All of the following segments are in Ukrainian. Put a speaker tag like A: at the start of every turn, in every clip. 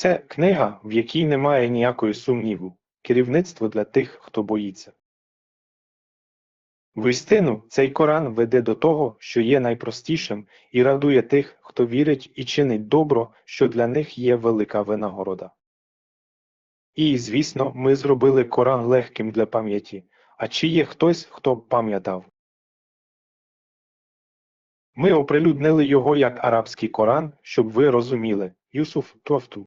A: Це книга, в якій немає ніякої сумніву, керівництво для тих, хто боїться. Вістину, цей Коран веде до того, що є найпростішим, і радує тих, хто вірить і чинить добро, що для них є велика винагорода. І, звісно, ми зробили Коран легким для пам'яті. А чи є хтось, хто пам'ятав? Ми оприлюднили його як арабський Коран, щоб ви розуміли. Юсуф Тофту.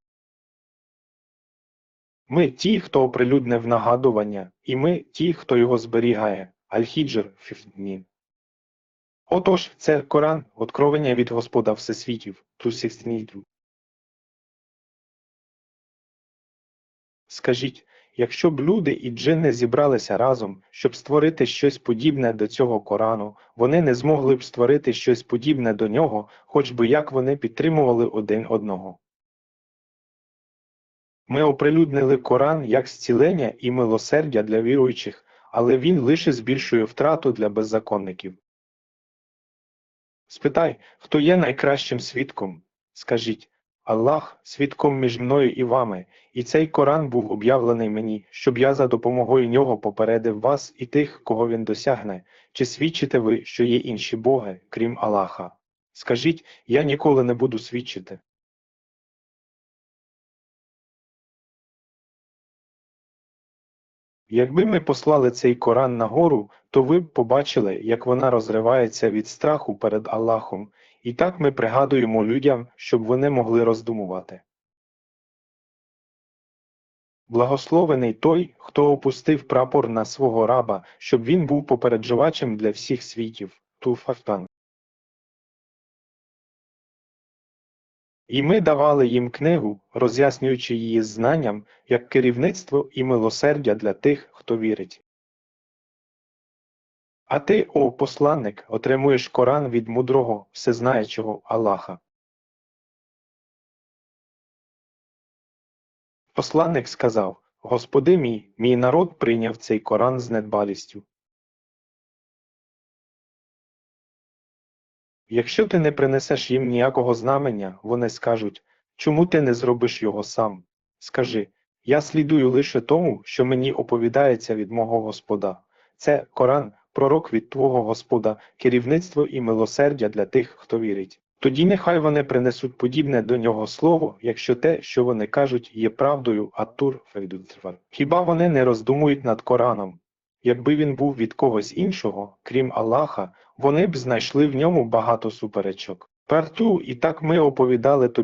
A: Ми ті, хто оприлюднив нагадування, і ми ті, хто його зберігає. Аль-Хіджр 15. Отож, це Коран, откровення від Господа Всесвітів, 262. Скажіть, якщо б люди і джинни зібралися разом, щоб створити щось подібне до цього Корану, вони не змогли б створити щось подібне до нього, хоч би як вони підтримували один одного. Ми оприлюднили Коран як зцілення і милосердя для віруючих, але він лише збільшує втрату для беззаконників. Спитай, хто є найкращим свідком? Скажіть, Аллах свідком між мною і вами, і цей Коран був об'явлений мені, щоб я за допомогою нього попередив вас і тих, кого він досягне. Чи свідчите ви, що є інші боги, крім Аллаха? Скажіть, я ніколи не буду свідчити. Якби ми послали цей Коран на гору, то ви б побачили, як вона розривається від страху перед Аллахом, і так ми пригадуємо людям, щоб вони могли роздумувати. Благословений той, хто опустив прапор на свого раба, щоб він був попереджувачем для всіх світів. Туфафтан. І ми давали їм книгу, роз'яснюючи її знанням, як керівництво і милосердя для тих, хто вірить. А ти, о посланник, отримуєш Коран від мудрого, всезнаючого Аллаха. Посланник сказав, Господи мій, мій народ прийняв цей Коран з недбалістю. Якщо ти не принесеш їм ніякого знамення, вони скажуть, чому ти не зробиш його сам? Скажи, я слідую лише тому, що мені оповідається від мого Господа. Це Коран, пророк від твого Господа, керівництво і милосердя для тих, хто вірить. Тоді нехай вони принесуть подібне до нього слово, якщо те, що вони кажуть, є правдою, Ат-Тур Фейдуцвар. Хіба вони не роздумують над Кораном? Якби він був від когось іншого, крім Аллаха, вони б знайшли в ньому багато суперечок. Парту, і так ми оповідали тобі